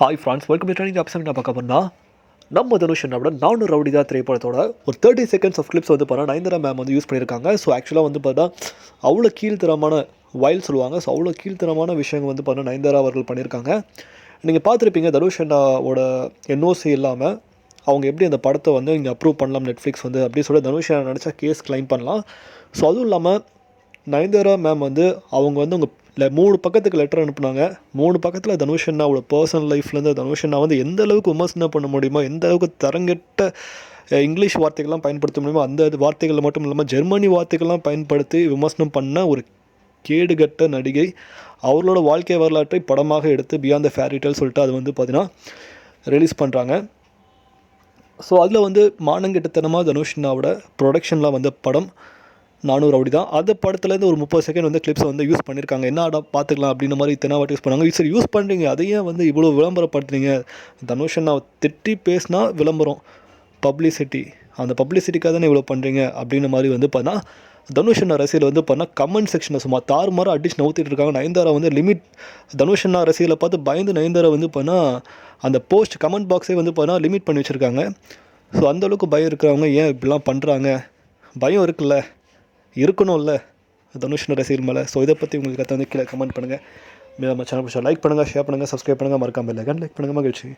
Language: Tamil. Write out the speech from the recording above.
Hi friends welcome to training நான் பார்க்க போனால் நம்ம தனுஷ் என்னோட நானூறு ரவுடி தான் திரைப்படத்தோட ஒரு தேர்ட்டி செகண்ட்ஸ் ஆஃப் கிளிப்ஸ் வந்து பார்த்தா நயன்தரா மேம் வந்து யூஸ் பண்ணியிருக்காங்க ஸோ ஆக்சுவலாக வந்து பார்த்தா அவ்வளோ கீழ்த்தரமான வயல் சொல்லுவாங்க. ஸோ அவ்வளோ கீழ்த்தரமான விஷயங்கள் வந்து பார்த்தா நயன்தாரா அவர்கள் பண்ணியிருக்காங்க நீங்கள் பார்த்துருப்பீங்க தனுஷ் அண்ணாவோட என்ஓசி இல்லாமல் அவங்க எப்படி அந்த படத்தை வந்து இங்கே அப்ரூவ் பண்ணலாம் நெட்ஃப்ளிக்ஸ் வந்து அப்படின்னு சொல்லி தனுஷ் அண்ணா நினச்சா கேஸ் கிளைம் பண்ணலாம். ஸோ அதுவும் இல்லாமல் நயன்தாரா மேம் வந்து அவங்க வந்து உங்கள் இல்லை மூணு பக்கத்துக்கு லெட்டர் அனுப்புனாங்க. மூணு பக்கத்தில் தனுஷ் அண்ணாவோட பர்சனல் லைஃப்லேருந்து தனுஷ் அண்ணா வந்து எந்த அளவுக்கு விமர்சனம் பண்ண முடியுமோ எந்த அளவுக்கு தரங்கெட்ட இங்கிலீஷ் வார்த்தைகள்லாம் பயன்படுத்த முடியுமோ அந்த வார்த்தைகள் மட்டும் இல்லாமல் ஜெர்மனி வார்த்தைகள்லாம் பயன்படுத்தி விமர்சனம் பண்ண ஒரு கேடுகட்ட நடிகை அவர்களோட வாழ்க்கை வரலாற்றை படமாக எடுத்து பியாண்ட் த ஃபேரிட்டல் சொல்லிட்டு அது வந்து பார்த்தீங்கன்னா ரிலீஸ் பண்ணுறாங்க ஸோ அதில் வந்து மானங்கெட்டத்தனமாக தனுஷ்னாவோட ப்ரொடக்ஷனில் வந்த படம் நானூறு அப்படி தான் அந்த படத்துலேருந்து ஒரு முப்பது செகண்ட் வந்து கிளிப்ஸ் வந்து யூஸ் பண்ணியிருக்காங்க என்ன ஆடா பார்த்துக்கலாம் அப்படின்ற மாதிரி தெனாவாட்டி யூஸ் பண்ணாங்க. சரி யூஸ் பண்ணுறீங்க அதையே வந்து இவ்வளோ விளம்பரப்படுத்துறீங்க. தனுஷனை திட்டி பேசினா விளம்பரம். பப்ளிசிட்டி அந்த பப்ளிசிட்டிக்காக தானே இவ்வளோ பண்ணுறீங்க அப்படின்ற மாதிரி வந்து பார்த்தா தனுஷண்ணா ரசியில் வந்து பார்த்தா கமெண்ட் செக்ஷனில் சும்மா தாறுமாறாக அடிச்சு நவுத்திட்டு இருக்காங்க. நயன்தாரா வந்து லிமிட் தனுஷண்ணா ரசியில் பார்த்து பயந்து நயன்தாரா வந்து பார்த்தா அந்த போஸ்ட் கமெண்ட் பாக்ஸே வந்து பார்த்தா லிமிட் பண்ணி வச்சுருக்காங்க. ஸோ அந்தளவுக்கு பயம் இருக்கிறவங்க ஏன் இப்படிலாம் பண்ணுறாங்க பயம் இருக்குல்ல. இருக்கணும்ல. தனுஷ் ரசிகர் மேலே. ஸோ இதை பற்றி உங்களுக்கு கற்று வந்து கீழே கமெண்ட் பண்ணுங்கள் நம்ம சேனல் பிடிச்சா லைக் பண்ணுங்கள் ஷேர் பண்ணுங்கள் சப்ஸ்கிரைப் பண்ணுங்கள் மறக்காமல் இல்லை லைக் பண்ணுங்கள் மகிழ்ச்சி.